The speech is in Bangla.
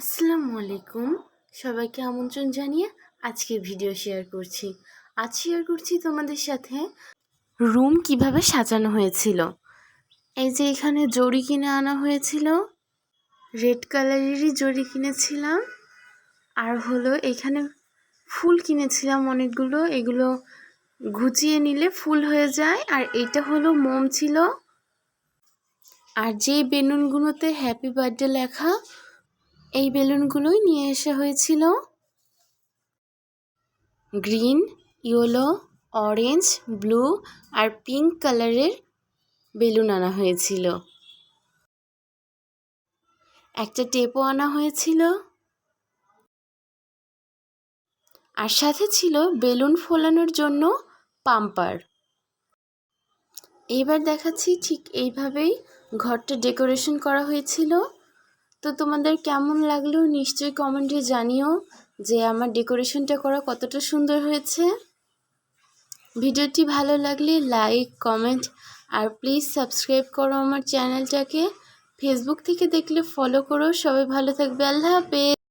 আসসালামু আলাইকুম। সবাইকে আমন্ত্রণ জানিয়ে আজকে ভিডিও শেয়ার করছি। আজ শেয়ার করছি তোমাদের সাথে রুম কীভাবে সাজানো হয়েছিল। এই যে এখানে জড়ি কিনে আনা হয়েছিল রেড কালারেরই জড়ি কিনেছিলাম, আর হলো এখানে ফুল কিনেছিলাম অনেকগুলো, এগুলো ঘুচিয়ে নিলে ফুল হয়ে যায়, আর এটা হলো মোম ছিল। আর যেই বেলুনগুলোতে হ্যাপি বার্থডে লেখা এই বেলুনগুলোই নিয়ে আসা হয়েছিল গ্রিন, ইয়েলো, অরেঞ্জ, ব্লু আর পিঙ্ক কালারের বেলুন আনা হয়েছিল। একটা টেপও আনা হয়েছিল। আর সাথে ছিল বেলুন ফোলানোর জন্য পাম্পার। এবার দেখাচ্ছি ঠিক এইভাবেই ঘরটা ডেকোরেশন করা হয়েছিল। তো তোমাদের কেমন লাগল নিশ্চয়ই কমেন্টে জানিও যে আমার ডেকোরেশনটা করা কতটা সুন্দর হয়েছে। ভিডিওটি ভালো লাগলে লাইক কমেন্ট আর প্লিজ সাবস্ক্রাইব করো আমার চ্যানেলটাকে ফেসবুক থেকে দেখলে ফলো করো। সবাই ভালো থাকবে। আল্লাহ হাফেজ।